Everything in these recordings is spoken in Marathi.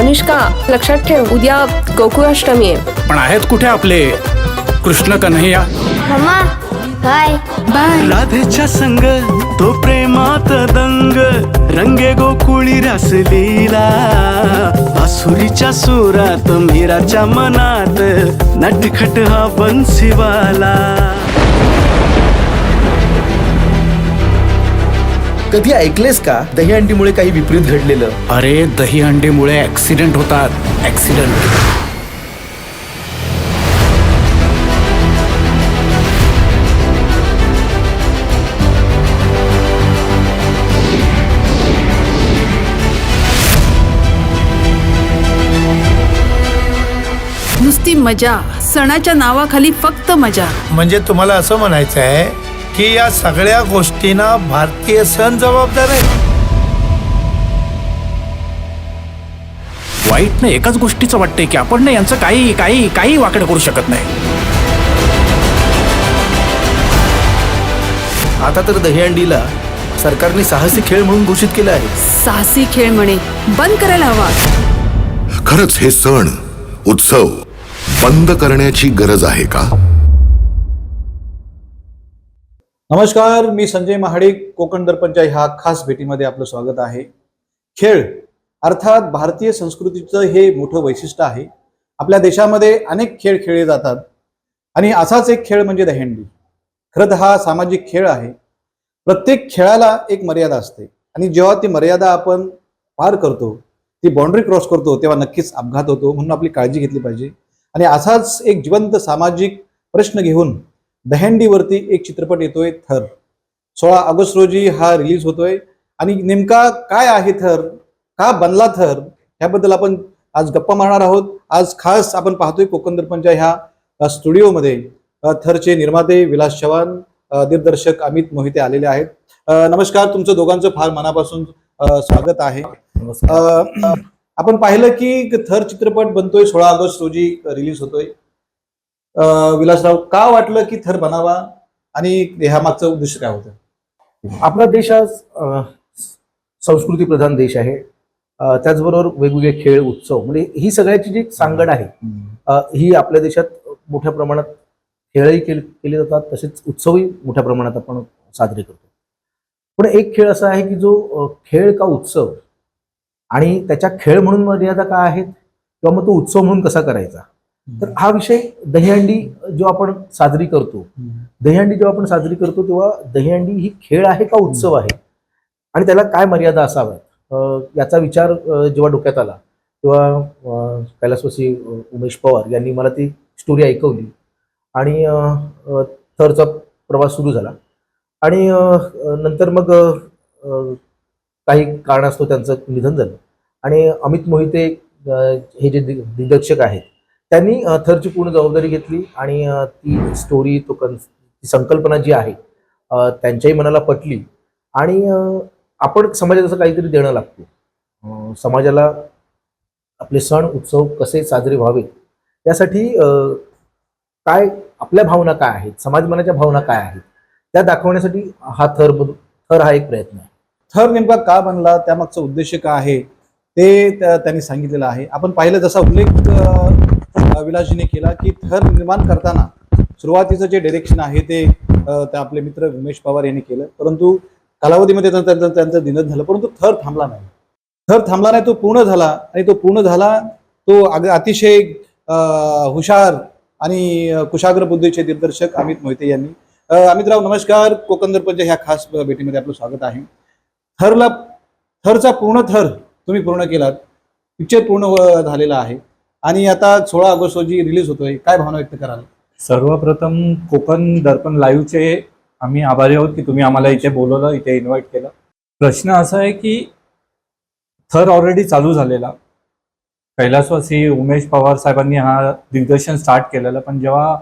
अनुष्का लक्षात ठेव उद्या गोकुळाष्टमी आहे. पण आहेत कुठे आपले? कृष्ण कन्हैया? मम्मा बाय. राधेच्या संग तो प्रेमात दंग. रंगे गोकुळी रासलीला. आसुरीच्या सुरात मीराच्या मनात नटखट हा बन्सीवाला कधी ऐकलेस का? दहीहंडीमुळे काही विपरीत घडलेलं? अरे दही अंडीमुळे ऍक्सिडेंट होतात. ऍक्सिडेंट नुसती मजा. सणाच्या नावाखाली फक्त मजा. म्हणजे तुम्हाला असं म्हणायचं आहे की या सगळ्या गोष्टींना भारतीय सण जबाबदार आहे. वाईट ना एकाच गोष्टीचं वाटतंय की आपण ना यांचं काही काही काही वाकडं करू शकत नाही. आता तर दहीहंडीला सरकारने साहसी खेळ म्हणून घोषित केलं आहे. साहसी खेळ म्हणे बंद करायला हवा. खरंच हे सण उत्सव बंद करण्याची गरज आहे का? नमस्कार मी संजय महाडिक कोकण दर्पणच्या ह्या खास भेटीमध्ये आपलं स्वागत आहे. खेळ अर्थात भारतीय संस्कृतीचं हे मोठं वैशिष्ट्य आहे. आपल्या देशामध्ये अनेक खेळ खेळले जातात. आणि असाच एक खेळ म्हणजे दहेंडी खरं तर हा सामाजिक खेळ आहे. प्रत्येक खेळाला एक मर्यादा असते. आणि जेव्हा ती मर्यादा आपण पार करतो ती बाउंड्री क्रॉस करतो तेव्हा नक्कीच अपघात होतो म्हणून आपली काळजी घेतली पाहिजे. आणि असाच एक जिवंत सामाजिक प्रश्न घेऊन दहंडीवरती एक चित्रपट येतोय थर. सोळा ऑगस्ट रोजी हा रिलीज होतोय. आणि नेमका काय आहे थर? का बनला थर? ह्याबद्दल आपण आज गप्पा मारणार आहोत. आज खास आपण पाहतोय कोकण दर्पणच्या ह्या स्टुडिओमध्ये थरचे निर्माते विलास चव्हाण दिग्दर्शक अमित मोहिते आलेले आहेत. नमस्कार. तुमचं दोघांचं फार मनापासून स्वागत आहे. आपण पाहिलं की थर चित्रपट बनतोय सोळा ऑगस्ट रोजी रिलीज होतोय. विलासराव का वाटलं की थर बनावा? आणि ह्या मागचं उद्देश काय होतं? आपला देश आज संस्कृती प्रधान देश आहे. त्याचबरोबर वेगवेगळे खेळ उत्सव म्हणजे ही सगळ्याची जी सांगड आहे ही आपल्या देशात मोठ्या प्रमाणात खेळही केले केले जातात. तसेच उत्सवही मोठ्या प्रमाणात आपण साजरे करतो. पण एक खेळ असा आहे की जो खेळ का उत्सव आणि त्याच्या खेळ म्हणून मर्यादा काय आहेत? किंवा मग तो उत्सव म्हणून कसा करायचा? तर हा विषय दहीहंडी जेव्हा आपण साजरी करतो दहीहंडी जेव्हा आपण साजरी करतो तेव्हा दहीहंडी ही खेळ आहे का उत्सव आहे? आणि त्याला काय मर्यादा असाव्यात? याचा विचार जेव्हा डोक्यात आला तेव्हा कैलासवासी उमेश पवार यांनी मला ती स्टोरी ऐकवली. आणि थरचा प्रवास सुरू झाला. आणि नंतर मग काही कारणास्तव त्यांचं निधन झालं. आणि अमित मोहिते हे जे दिग्दर्शक आहेत त्यांनी थरची पूर्ण जबाबदारी घेतली आणि ती स्टोरी तो कन ती संकल्पना जी आहे त्यांच्याही मनाला पटली. आणि आपण समाजात असं काहीतरी देणं लागतो. समाजाला आपले सण उत्सव कसे साजरे व्हावेत यासाठी काय आपल्या भावना काय आहेत समाजमनाच्या भावना काय आहेत त्या दाखवण्यासाठी हा थर थर हा एक प्रयत्न आहे. थर नेमका का बनला त्यामागचा उद्देश काय आहे ते त्या- त्यांनी सांगितलेलं आहे. आपण पाहिलं जसा उल्लेख विलासजीने केला की थर निर्माण करताना सुरुवातीचं जे डिरेक्शन आहे ते आपले मित्र उमेश पवार यांनी केलं. परंतु कालावधीमध्ये त्यांचं त्यांचं दिनच झालं. परंतु थर थांबला नाही. थर थांबला नाही तो पूर्ण झाला आणि तो पूर्ण झाला तो अग- अतिशय हुशार आणि कुशाग्र बुद्धीचे दिग्दर्शक अमित मोहिते यांनी. अमितराव नमस्कार. कोकण दर्पणच्या ह्या खास भेटीमध्ये आपलं स्वागत आहे. थरला थरचा पूर्ण थर तुम्ही पूर्ण केलात. पिक्चर पूर्ण झालेला आहे. आणि आता सोळा ऑगस्ट रोजी रिलीज होतोय. काय भावना व्यक्त कराल? सर्वप्रथम कोकण दर्पण लाईव्हचे आम्ही आभारी आहोत की तुम्ही आम्हाला इथे बोलवलं इथे इन्व्हाइट केलं. प्रश्न असा आहे की थर ऑलरेडी चालू झालेला. कैलासवासी उमेश पवार साहेबांनी हा दिग्दर्शन स्टार्ट केलेलं पण जेव्हा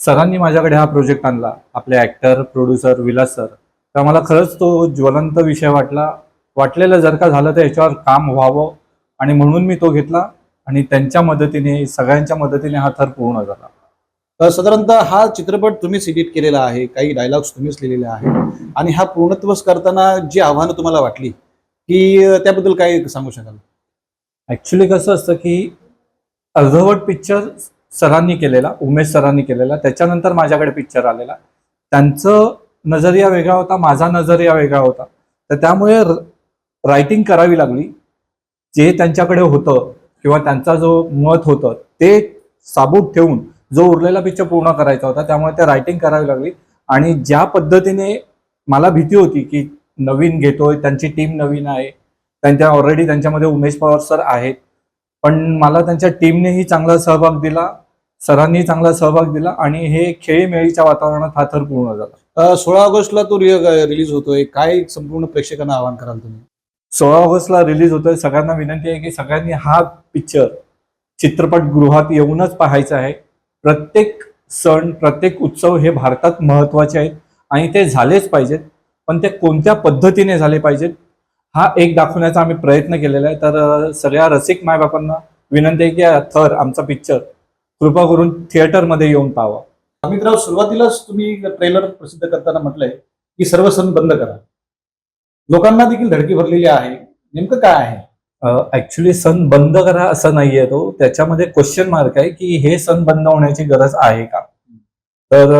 सरांनी माझ्याकडे हा प्रोजेक्ट आणला आपले ऍक्टर प्रोड्युसर विलास सर तर मला खरंच तो ज्वलंत विषय वाटला. वाटलेलं जर का झालं तर याच्यावर काम व्हावं आणि म्हणून मी तो घेतला. आणि त्यांच्या मदतीने सगळ्यांच्या मदतीने हा थर पूर्ण झाला. साधारणतः हा चित्रपट तुम्हीच एडिट केलेला आहे काही डायलॉग्स तुम्हीच लिहिलेले आहे आणि हा पूर्णत्वस करताना जी आव्हानं तुम्हाला वाटली की त्याबद्दल काय सांगू शकाल? ऍक्च्युली कसं असतं की अर्धवट पिक्चर सरांनी केलेला उमेश सरांनी केलेला त्याच्यानंतर माझ्याकडे पिक्चर आलेला. त्यांचं नजरिया वेगळा होता माझा नजरिया वेगळा होता. तर त्यामुळे रायटिंग करावी लागली. जे त्यांच्याकडे होतं किंवा त्यांचा जो मत होतं ते साबूत ठेवून जो उरलेला पिक्चर पूर्ण करायचा होता त्यामुळे ते रायटिंग करावी लागली. आणि ज्या पद्धतीने मला भीती होती की नवीन घेतोय त्यांची टीम नवीन आहे त्यांच्या ऑलरेडी त्यांच्यामध्ये उमेश पवार सर आहेत पण मला त्यांच्या टीमनेही चांगला सहभाग दिला सरांनी चांगला सहभाग दिला आणि हे खेळीमेळीच्या वातावरणात हा थर पूर्ण झाला. सोळा ऑगस्टला तो रिलीज होतोय. काय संपूर्ण प्रेक्षकांना आवाहन कराल तुम्ही? सोळा ऑगस्टला रिलीज होतोय. सगळ्यांना विनंती आहे की सगळ्यांनी हा पिक्चर चित्रपटगृहात येऊनच पाहायचं आहे. प्रत्येक सण प्रत्येक उत्सव हे भारतात महत्त्वाचे आहेत आणि ते झालेच पाहिजेत. पण ते कोणत्या पद्धतीने झाले पाहिजेत? हा एक दाखवण्याचा आम्ही प्रयत्न केलेला आहे. तर सगळ्या रसिक मायबापांना विनंती आहे की थर आमचा पिक्चर कृपा करून थिएटरमध्ये येऊन पाहावा. अमितराव सुरुवातीलाच तुम्ही ट्रेलर प्रसिद्ध करताना म्हटलंय की सर्व सण बंद करा. लोकांना देखील धडकी भरलेली आहे. नेमकं काय आहे? ऍक्च्युली सण बंद करा असं नाहीये तो. त्याच्यामध्ये क्वेश्चन मार्क आहे की हे सण बंद होण्याची गरज आहे का? तर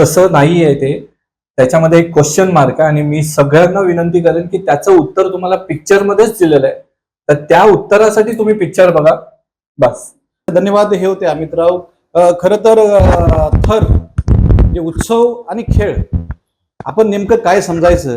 तसं नाहीये ते. त्याच्यामध्ये एक क्वेश्चन मार्क आहे आणि मी सगळ्यांना विनंती करेन की त्याचं उत्तर तुम्हाला पिक्चर मध्येच दिलेलं आहे. तर त्या उत्तरासाठी तुम्ही पिक्चर बघा. बस. धन्यवाद. हे होते अमितराव. अ, खरं तर थर म्हणजे उत्सव आणि खेळ आपण नेमकं काय समजायचं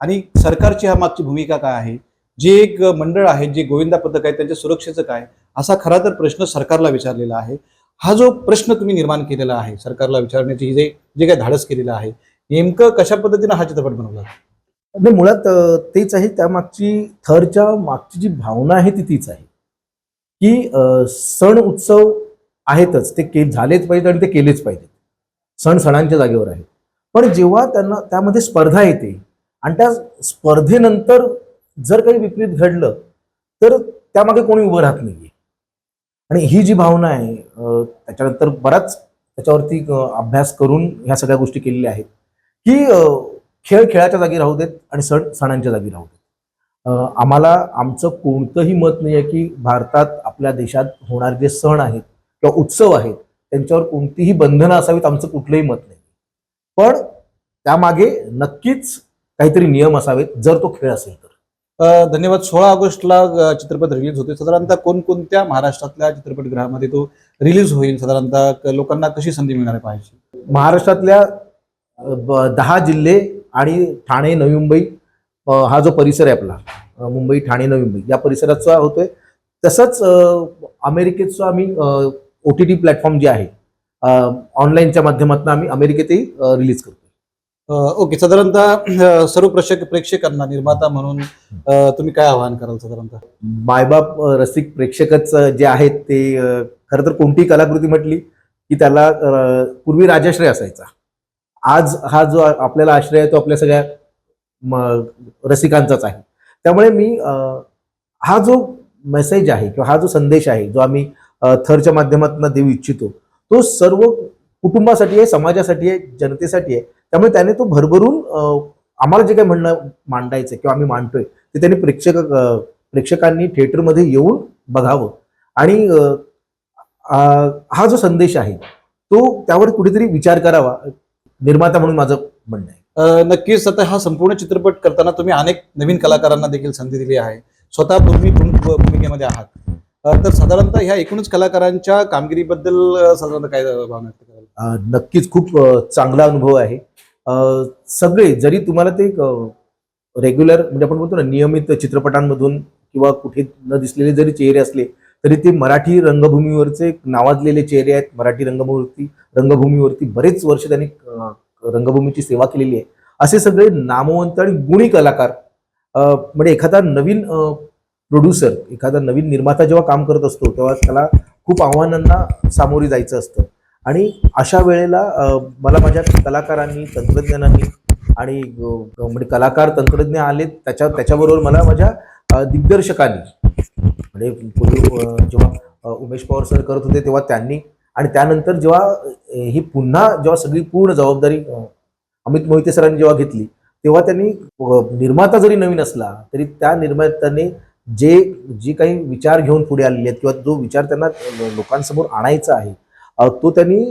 आणि सरकारची हा मागची भूमिका काय आहे? जे एक मंडळ आहे जे गोविंदा पथक आहे त्यांच्या सुरक्षेचं काय? असा खरा तर प्रश्न सरकारला विचारलेला आहे. हा जो प्रश्न तुम्ही निर्माण केलेला आहे सरकारला विचारण्याची जे जे काही धाडस केलेलं आहे नेमकं कशा पद्धतीनं हा चित्रपट बनवला? म्हणजे मुळात तेच आहे त्यामागची थरच्या मागची जी भावना आहे ती तीच आहे. की सण उत्सव आहेतच ते के झालेच पाहिजेत आणि ते केलेच पाहिजेत. सण सणांच्या जागेवर आहे पण जेव्हा त्यांना त्यामध्ये स्पर्धा येते आणि त्या स्पर्धेनंतर जर काही विपरीत घडलं तर त्यामागे कोणी उभं राहत नाहीये. आणि ही जी भावना आहे त्याच्यानंतर बराच त्याच्यावरती अभ्यास करून ह्या सगळ्या गोष्टी केलेल्या आहेत की खेळ खेळाच्या जागी राहू देत आणि सण सणांच्या जागी राहू देत. आम्हाला आमचं कोणतंही मत नाही आहे की भारतात आपल्या देशात होणारे जे सण आहेत किंवा उत्सव आहेत त्यांच्यावर कोणतीही बंधनं असावीत आमचं कुठलंही मत नाही. पण त्यामागे नक्कीच काहीतरी नियम असावेत जर तो खेळ असेल तर. धन्यवाद. सोळा ऑगस्टला चित्रपट रिलीज होते साधारणतः कोणकोणत्या महाराष्ट्रातल्या चित्रपटगृहामध्ये तो रिलीज होईल? साधारणतः लोकांना कशी संधी मिळणार पाहिजे महाराष्ट्रातल्या दहा जिल्हे आणि ठाणे नवी मुंबई हा जो परिसर आहे आपला मुंबई ठाणे नवी मुंबई या परिसराचा होतोय. तसंच अमेरिकेचं आम्ही ओ टी टी प्लॅटफॉर्म जे आहे ऑनलाईनच्या माध्यमातून आम्ही अमेरिकेतही रिलीज करतो. ओके साधारणतः सर्व प्रेक्षक प्रेक्षकांना निर्माता म्हणून तुम्ही काय आवाहन कराल साधारणतः? मायबाप रसिक प्रेक्षकच जे आहेत ते खरं तर कोणतीही कलाकृती म्हटली की त्याला पूर्वी राजाश्रय असायचा. आज हा जो आपल्याला आश्रय आहे तो आपल्या सगळ्या म- रसिकांचाच आहे. त्यामुळे मी हा जो मेसेज आहे किंवा हा जो संदेश आहे जो आम्ही थरच्या माध्यमातून देऊ इच्छितो तो सर्व कुटुंबासाठी आहे समाजासाठी आहे जनतेसाठी आहे त्यामुळे त्याने तो भरभरून आम्हाला जे काही म्हणणं मांडायचं किंवा आम्ही मांडतोय ते त्यांनी प्रेक्षक प्रेक्षकांनी थिएटरमध्ये येऊन बघावं. आणि हा जो संदेश आहे तो त्यावर कुठेतरी विचार करावा निर्माता म्हणून माझं म्हणणं आहे. नक्कीच आता हा संपूर्ण चित्रपट करताना तुम्ही अनेक नवीन कलाकारांना देखील संधी दिली आहे. स्वतः तुम्ही प्रमुख भूमिकेमध्ये आहात. तर साधारणतः ह्या एकूणच कलाकारांच्या कामगिरीबद्दल साधारणतः काय भावना नक्कीच खूप चांगला अनुभव आहे. सगळे जरी तुम्हाला ते रेग्युलर म्हणजे आपण बोलतो ना नियमित चित्रपटांमधून किंवा कुठे न दिसलेले जरी चेहरे असले तरी ते मराठी रंगभूमीवरचे नावाजलेले चेहरे आहेत. मराठी रंगभूमीवरती रंगभूमीवरती बरेच वर्ष त्यांनी रंगभूमीची सेवा केलेली आहे. असे सगळे नामवंत आणि गुणी कलाकार म्हणजे एखादा नवीन प्रोड्युसर एखादा नवीन निर्माता जेव्हा काम करत असतो तेव्हा त्याला खूप आव्हानांना सामोरे जायचं असतं. आणि अशा वेळेला मला माझ्या कलाकारांनी तंत्रज्ञानांनी आणि म्हणजे कलाकार तंत्रज्ञ आले त्याच्या त्याच्याबरोबर मला माझ्या दिग्दर्शकांनी म्हणजे पूर्वी जेव्हा उमेश पवार सर करत होते तेव्हा त्यांनी आणि त्यानंतर जेव्हा ही पुन्हा जेव्हा सगळी पूर्ण जबाबदारी अमित मोहिते सरांनी जेव्हा घेतली तेव्हा त्यांनी निर्माता जरी नवीन असला तरी त्या निर्मात्याने जे जी काही विचार घेऊन पुढे आलेले आहेत किंवा जो विचार त्यांना लोकांसमोर आणायचा आहे तो त्यांनी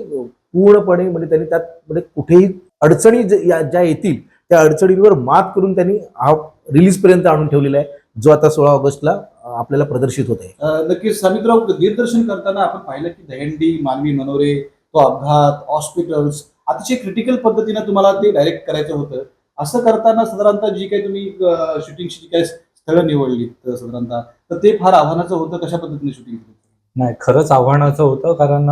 पूर्णपणे म्हणजे त्यांनी त्यात म्हणजे कुठेही अडचणी ज्या येतील त्या अडचणींवर मात करून त्यांनी हा रिलीज पर्यंत आणून ठेवलेला आहे जो आता सोळा ऑगस्टला आपल्याला प्रदर्शित होत आहे. नक्कीच. समितराव दिग्दर्शन करताना आपण पाहिलं की दहंडी मानवी मनोरे तो अपघात हॉस्पिटल्स अतिशय क्रिटिकल पद्धतीनं तुम्हाला ते डायरेक्ट करायचं होतं. असं करताना साधारणतः जी काही तुम्ही शूटिंगची जी काही स्थळं निवडली साधारणतः तर ते फार आव्हानाचं होतं कशा पद्धतीने शूटिंग नाही खरंच आव्हानाचं होतं कारण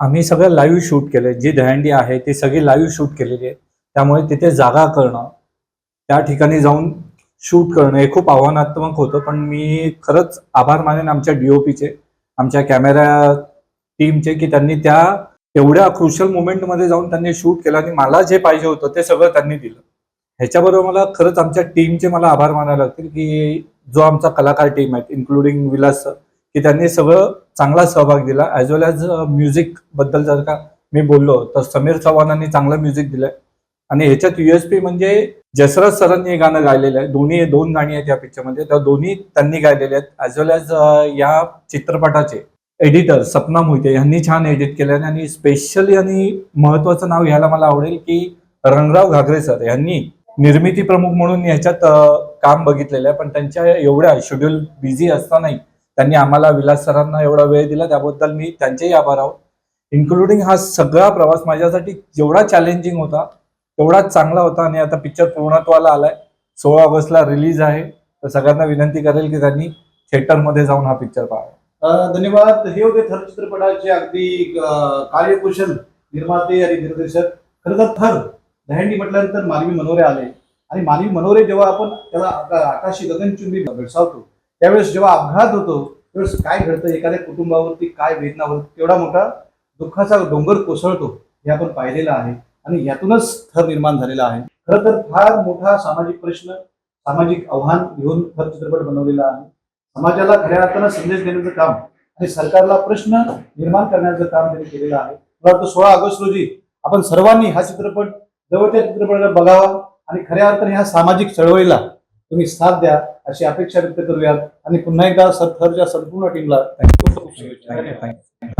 आम्ही सगळं लाईव्ह शूट केलं जी दहंडी आहे ती सगळी लाईव्ह शूट केलेली आहे. त्यामुळे तिथे जागा करणं त्या ठिकाणी जाऊन शूट करणं हे खूप आव्हानात्मक होतं. पण मी खरंच आभार मानेन आमच्या डीओपीचे आमच्या कॅमेरा टीमचे की त्यांनी त्या एवढ्या क्रुशल मुमेंटमध्ये जाऊन त्यांनी शूट केलं आणि मला जे पाहिजे होतं ते सगळं त्यांनी दिलं. ह्याच्याबरोबर मला खरंच आमच्या टीमचे मला आभार मानावे लागतील की जो आमचा कलाकार टीम आहे इन्क्लुडिंग विलास सर की त्यांनी सगळं चांगला सहभाग दिला. ॲज वेल ॲज म्युझिकबद्दल जर का मी बोललो तर समीर चव्हाणांनी चांगलं म्युझिक दिलंय. आणि ह्याच्यात युएसपी म्हणजे जसरथ सरांनी हे गाणं गायलेलं आहे. दोन्ही दोन गाणी आहेत या पिक्चरमध्ये. तर दोन्ही त्यांनी गायलेले आहेत. ॲज वेल ॲज या चित्रपटाचे एडिटर सपना मोहिते यांनी छान एडिट केलं आणि स्पेशली आणि महत्वाचं नाव घ्यायला मला आवडेल की रंगराव घागरे सर यांनी निर्मिती प्रमुख म्हणून ह्याच्यात काम बघितलेलं आहे. पण त्यांच्या एवढ्या शेड्यूल बिझी असतानाही त्यांनी आम्हाला विलास सरांना एवढा वेळ दिला त्याबद्दल मी त्यांचेही आभार आहोत. इन्क्लुडिंग हा सगळा प्रवास माझ्यासाठी जेवढा चॅलेंजिंग होता तेवढाच चांगला होता आणि आता पिक्चर पूर्णत्वाला आलाय. सोळा ऑगस्टला रिलीज आहे. तर सगळ्यांना विनंती करेल की त्यांनी थिएटरमध्ये जाऊन हा पिक्चर पाहावा. धन्यवाद. हे होते थर चित्रपटाचे अगदी कार्यकुशल निर्माते आणि दिग्दर्शक. खरं तर थर दहंडी म्हटल्यानंतर मानवी मनोरे आले. आणि मानवी मनोरे जेव्हा आपण त्याला आकाशी गगनचुंबी भेडसावतो त्यावेळेस जेव्हा अपघात होतो त्यावेळेस काय घडतं? एखाद्या कुटुंबावरती काय वेदना होत मोठा दुःखाचा डोंगर कोसळतो हे आपण पाहिलेलं आहे आणि यातूनच थर निर्माण झालेला आहे. खरं तर फार मोठा सामाजिक प्रश्न सामाजिक आव्हान घेऊन थर चित्रपट बनवलेला आहे. समाजाला खऱ्या अर्थानं संदेश देण्याचं काम आणि सरकारला प्रश्न निर्माण करण्याचं काम त्यांनी केलेलं आहे. मला वाटतं सोळा ऑगस्ट रोजी आपण सर्वांनी हा चित्रपट जवळच्या चित्रपटाला बघावा आणि खऱ्या अर्थाने ह्या सामाजिक चळवळीला तुम्ही साथ द्या अशी अपेक्षा व्यक्त करूयात. आणि पुन्हा एकदा सर थरच्या संपूर्ण टीमला थँक्यू.